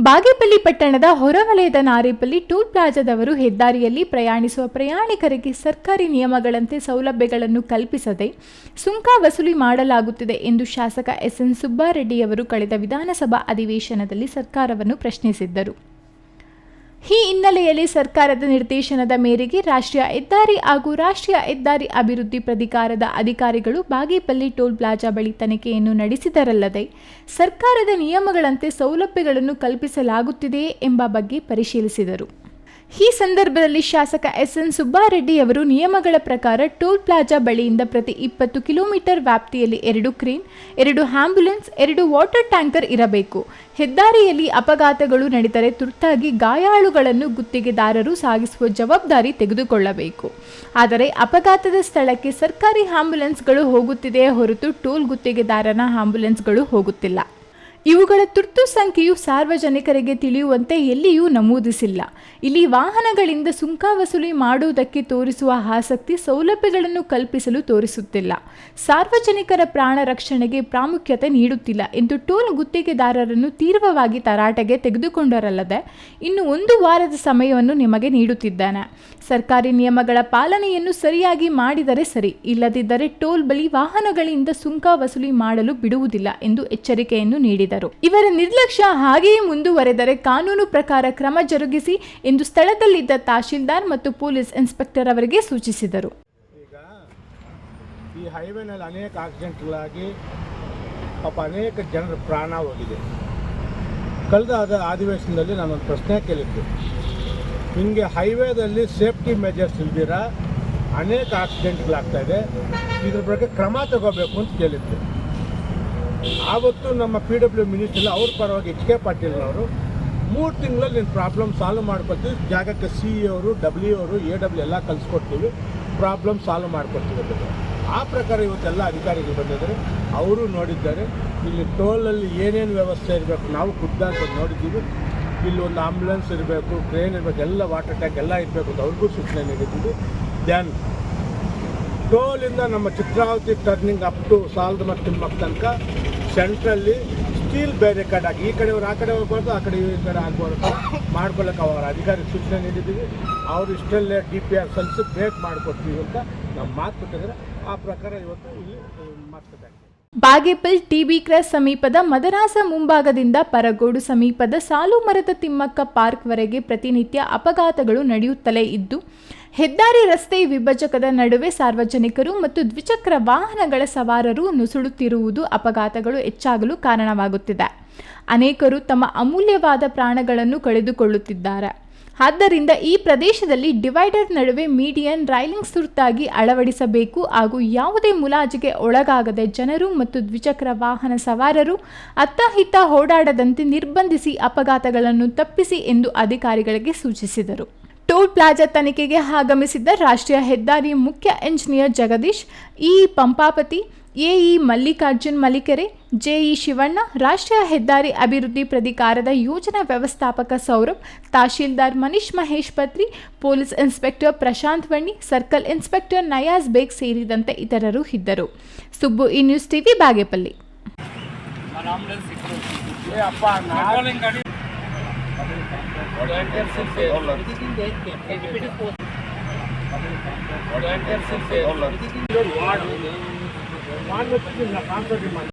ಬಾಗೇಪಲ್ಲಿ ಪಟ್ಟಣದ ಹೊರವಲಯದ ನಾರೇಪಲ್ಲಿ ಟೂಲ್ ಪ್ಲಾಜಾದವರು ಹೆದ್ದಾರಿಯಲ್ಲಿ ಪ್ರಯಾಣಿಸುವ ಪ್ರಯಾಣಿಕರಿಗೆ ಸರ್ಕಾರಿ ನಿಯಮಗಳಂತೆ ಸೌಲಭ್ಯಗಳನ್ನು ಕಲ್ಪಿಸದೆ ಸುಂಕ ವಸೂಲಿ ಮಾಡಲಾಗುತ್ತಿದೆ ಎಂದು ಶಾಸಕ ಎಸ್ಎನ್ ಸುಬ್ಬಾರೆಡ್ಡಿಯವರು ಕಳೆದ ವಿಧಾನಸಭಾ ಅಧಿವೇಶನದಲ್ಲಿ ಸರ್ಕಾರವನ್ನು ಪ್ರಶ್ನಿಸಿದ್ದರು. ಈ ಹಿನ್ನೆಲೆಯಲ್ಲಿ ಸರ್ಕಾರದ ನಿರ್ದೇಶನದ ಮೇರೆಗೆ ರಾಷ್ಟ್ರೀಯ ಹೆದ್ದಾರಿ ಹಾಗೂ ರಾಷ್ಟ್ರೀಯ ಹೆದ್ದಾರಿ ಅಭಿವೃದ್ಧಿ ಪ್ರಾಧಿಕಾರದ ಅಧಿಕಾರಿಗಳು ಬಾಗೇಪಲ್ಲಿ ಟೋಲ್ ಪ್ಲಾಜಾ ಬಳಿ ತನಿಖೆಯನ್ನು ನಡೆಸಿದರಲ್ಲದೆ ಸರ್ಕಾರದ ನಿಯಮಗಳಂತೆ ಸೌಲಭ್ಯಗಳನ್ನು ಕಲ್ಪಿಸಲಾಗುತ್ತಿದೆಯೇ ಎಂಬ ಬಗ್ಗೆ ಪರಿಶೀಲಿಸಿದರು. ಈ ಸಂದರ್ಭದಲ್ಲಿ ಶಾಸಕ ಎಸ್ಎನ್ ಸುಬ್ಬಾರೆಡ್ಡಿಯವರು ನಿಯಮಗಳ ಪ್ರಕಾರ ಟೋಲ್ ಪ್ಲಾಜಾ ಬಳಿಯಿಂದ ಪ್ರತಿ ಇಪ್ಪತ್ತು ಕಿಲೋಮೀಟರ್ ವ್ಯಾಪ್ತಿಯಲ್ಲಿ ಎರಡು ಕ್ರೇನ್, ಎರಡು ಆಂಬ್ಯುಲೆನ್ಸ್, ಎರಡು ವಾಟರ್ ಟ್ಯಾಂಕರ್ ಇರಬೇಕು. ಹೆದ್ದಾರಿಯಲ್ಲಿ ಅಪಘಾತಗಳು ನಡೆದರೆ ತುರ್ತಾಗಿ ಗಾಯಾಳುಗಳನ್ನು ಗುತ್ತಿಗೆದಾರರು ಸಾಗಿಸುವ ಜವಾಬ್ದಾರಿ ತೆಗೆದುಕೊಳ್ಳಬೇಕು. ಆದರೆ ಅಪಘಾತದ ಸ್ಥಳಕ್ಕೆ ಸರ್ಕಾರಿ ಆಂಬ್ಯುಲೆನ್ಸ್ಗಳು ಹೋಗುತ್ತಿದೆಯೇ ಹೊರತು ಟೋಲ್ ಗುತ್ತಿಗೆದಾರನ ಆಂಬ್ಯುಲೆನ್ಸ್ಗಳು ಹೋಗುತ್ತಿಲ್ಲ. ಇವುಗಳ ತುರ್ತು ಸಂಖ್ಯೆಯು ಸಾರ್ವಜನಿಕರಿಗೆ ತಿಳಿಯುವಂತೆ ಎಲ್ಲಿಯೂ ನಮೂದಿಸಿಲ್ಲ. ಇಲ್ಲಿ ವಾಹನಗಳಿಂದ ಸುಂಕ ವಸೂಲಿ ಮಾಡುವುದಕ್ಕೆ ತೋರಿಸುವ ಆಸಕ್ತಿ ಸೌಲಭ್ಯಗಳನ್ನು ಕಲ್ಪಿಸಲು ತೋರಿಸುತ್ತಿಲ್ಲ. ಸಾರ್ವಜನಿಕರ ಪ್ರಾಣ ರಕ್ಷಣೆಗೆ ಪ್ರಾಮುಖ್ಯತೆ ನೀಡುತ್ತಿಲ್ಲ ಎಂದು ಟೋಲ್ ಗುತ್ತಿಗೆದಾರರನ್ನು ತೀವ್ರವಾಗಿ ತರಾಟೆಗೆ ತೆಗೆದುಕೊಂಡರಲ್ಲದೆ, ಇನ್ನು ಒಂದು ವಾರದ ಸಮಯವನ್ನು ನಿಮಗೆ ನೀಡುತ್ತಿದ್ದಾನೆ. ಸರ್ಕಾರಿ ನಿಯಮಗಳ ಪಾಲನೆಯನ್ನು ಸರಿಯಾಗಿ ಮಾಡಿದರೆ ಸರಿ, ಇಲ್ಲದಿದ್ದರೆ ಟೋಲ್ ಬಳಿ ವಾಹನಗಳಿಂದ ಸುಂಕ ವಸೂಲಿ ಮಾಡಲು ಬಿಡುವುದಿಲ್ಲ ಎಂದು ಎಚ್ಚರಿಕೆಯನ್ನು ನೀಡಿದರು ಇವರ ನಿರ್ಲಕ್ಷ್ಯ ಹಾಗೆಯೇ ಮುಂದುವರೆದರೆ ಕಾನೂನು ಪ್ರಕಾರ ಕ್ರಮ ಜರುಗಿಸಿ ಎಂದು ಸ್ಥಳದಲ್ಲಿದ್ದ ತಹಶೀಲ್ದಾರ್ ಮತ್ತು ಪೊಲೀಸ್ ಇನ್ಸ್ಪೆಕ್ಟರ್ ಅವರಿಗೆ ಸೂಚಿಸಿದರು. ಈಗ ಈ ಹೈವೇನಲ್ಲಿ ಅನೇಕ ಆಕ್ಸಿಡೆಂಟ್ಗಳಾಗಿ ಪಾಪ ಅನೇಕ ಜನರ ಪ್ರಾಣ ಹೋಗಿದೆ. ಕಳೆದ ಆದ ಅಧಿವೇಶನದಲ್ಲಿ ನಾನೊಂದು ಪ್ರಶ್ನೆ ಕೇಳಿದ್ದೆ. ಹಿಂಗೆ ಹೈವೇದಲ್ಲಿ ಸೇಫ್ಟಿ ಮೆಜರ್ಸ್ ಇಲ್ದಿರ? ಅನೇಕ ಆಕ್ಸಿಡೆಂಟ್ಗಳಾಗ್ತಾ ಇದೆ. ಇದ್ರ ಬಗ್ಗೆ ಕ್ರಮ ತಗೋಬೇಕು ಅಂತ ಕೇಳಿದ್ದೆ. ಆವತ್ತು ನಮ್ಮ ಪಿ ಡಬ್ಲ್ಯೂ ಮಿನಿಸ್ಟರ್ ಅವ್ರ ಪರವಾಗಿ ಎಚ್ ಕೆ ಪಾಟೀಲ್ನವರು ಮೂರು ತಿಂಗಳಲ್ಲಿ ನಿನ್ನ ಪ್ರಾಬ್ಲಮ್ ಸಾಲ್ವ್ ಮಾಡ್ಕೊತೀವಿ. ಜಾಗಕ್ಕೆ ಸಿ ಇ ಅವರು ಡಬ್ಲ್ಯೂ ಅವರು ಎ ಡಬ್ಲ್ಯೂ ಎಲ್ಲ ಕಲಿಸ್ಕೊಡ್ತೀವಿ. ಪ್ರಾಬ್ಲಮ್ ಸಾಲ್ವ್ ಮಾಡ್ಕೊಡ್ತೀವಿ ಅಂತ. ಆ ಪ್ರಕಾರ ಇವತ್ತೆಲ್ಲ ಅಧಿಕಾರಿಗಳು ಬಂದಿದ್ದಾರೆ. ಅವರು ನೋಡಿದ್ದಾರೆ. ಇಲ್ಲಿ ಟೋಲಲ್ಲಿ ಏನೇನು ವ್ಯವಸ್ಥೆ ಇರಬೇಕು, ನಾವು ಖುದ್ದಾಗಿ ನೋಡಿದ್ದೀವಿ. ಇಲ್ಲಿ ಒಂದು ಆಂಬ್ಯುಲೆನ್ಸ್ ಇರಬೇಕು ಟ್ರೈನ್ ಇರಬೇಕು, ಎಲ್ಲ ವಾಟರ್ ಟ್ಯಾಂಕ್ ಎಲ್ಲ ಇರಬೇಕು ಅಂತ ಅವ್ರಿಗೂ ಸೂಚನೆ ನೀಡಿದ್ದೀವಿ. ದೆನ್ ಟೋಲಿಂದ ನಮ್ಮ ಚಿತ್ರಾವತಿ ಟರ್ನಿಂಗ್ ಅಪ್ ಟು ಸಾಲದ ಮತ್ತು ತಿಮ್ಮಕ್ಕ ತನಕ ಸೆಂಟ್ರಲ್ಲಿ ಸ್ಟೀಲ್ ಬೇರೆ ಕಡೆ ಹಾಕಿ ಈ ಕಡೆಯವ್ರು ಆ ಕಡೆ ಹೋಗ್ಬಾರ್ದು, ಆ ಕಡೆ ಈ ಕಡೆ ಆಗ್ಬಾರ್ದು ಮಾಡ್ಕೊಳ್ಳೋಕೆ ಅವರ ಅಧಿಕಾರಿ ಸೂಚನೆ ನೀಡಿದ್ದೀವಿ. ಅವರು ಇಷ್ಟಲ್ಲೇ ಡಿ ಪಿ ಆರ್ ಸಲ್ಲಿಸಿ ಬ್ರೇಕ್ ಮಾಡಿಕೊಡ್ತೀವಿ ಅಂತ ನಮ್ಮ ಮಾತು ಕೊಟ್ಟಿದ್ದಾರೆ. ಆ ಪ್ರಕಾರ ಇವತ್ತು ಇಲ್ಲಿ ಮಾತುಕತೆ ಆಗ್ತದೆ ಬಾಗೇಪಲ್ ಟಿಬಿ ಕ್ರಾಸ್ ಸಮೀಪದ ಮದರಾಸ ಮುಂಭಾಗದಿಂದ ಪರಗೋಡು ಸಮೀಪದ ಸಾಲು ಮರದ ತಿಮ್ಮಕ್ಕ ಪಾರ್ಕ್ವರೆಗೆ ಪ್ರತಿನಿತ್ಯ ಅಪಘಾತಗಳು ನಡೆಯುತ್ತಲೇ ಇದ್ದು ಹೆದ್ದಾರಿ ರಸ್ತೆ ವಿಭಜಕದ ನಡುವೆ ಸಾರ್ವಜನಿಕರು ಮತ್ತು ದ್ವಿಚಕ್ರ ವಾಹನಗಳ ಸವಾರರು ನುಸುಳುತ್ತಿರುವುದು ಅಪಘಾತಗಳು ಹೆಚ್ಚಾಗಲು ಕಾರಣವಾಗುತ್ತಿದೆ. ಅನೇಕರು ತಮ್ಮ ಅಮೂಲ್ಯವಾದ ಪ್ರಾಣಗಳನ್ನು ಕಳೆದುಕೊಳ್ಳುತ್ತಿದ್ದಾರೆ. ಆದ್ದರಿಂದ ಈ ಪ್ರದೇಶದಲ್ಲಿ ಡಿವೈಡರ್ ನಡುವೆ ಮೀಡಿಯನ್ ರೈಲಿಂಗ್ ಸುರ್ತಾಗಿ ಅಳವಡಿಸಬೇಕು ಹಾಗೂ ಯಾವುದೇ ಮುಲಾಜಿಗೆ ಒಳಗಾಗದೆ ಜನರು ಮತ್ತು ದ್ವಿಚಕ್ರ ವಾಹನ ಸವಾರರು ಅತ್ತಹಿತ ಓಡಾಡದಂತೆ ನಿರ್ಬಂಧಿಸಿ ಅಪಘಾತಗಳನ್ನು ತಪ್ಪಿಸಿ ಎಂದು ಅಧಿಕಾರಿಗಳಿಗೆ ಸೂಚಿಸಿದರು. ಟೋಲ್ ಪ್ಲಾಜಾ ತನಿಖೆಗೆ ಆಗಮಿಸಿದ್ದ ರಾಷ್ಟ್ರೀಯ ಹೆದ್ದಾರಿ ಮುಖ್ಯ engineer Jagadish, E Pampapathi AE Mallikarjun Malikere JE Shivanna, ರಾಷ್ಟ್ರೀಯ ಹೆದ್ದಾರಿ ಅಭಿವೃದ್ಧಿ ಪ್ರಾಧಿಕಾರದ ಯೋಜನಾ ವ್ಯವಸ್ಥಾಪಕ Saurabh, tahsildar Manish Mahesh Patri, police inspector Prashant Vanni, circle inspector Nayaz Baig ಸೇರಿದಂತೆ ಇತರರು ಇದ್ದರು. ಸುಬ್ಬು ಈ ನ್ಯೂಸ್ ಟಿವಿ, ಬಾಗೇಪಲ್ಲಿ. వాడు వాడు వచ్చింది నా కాన్సర్ట్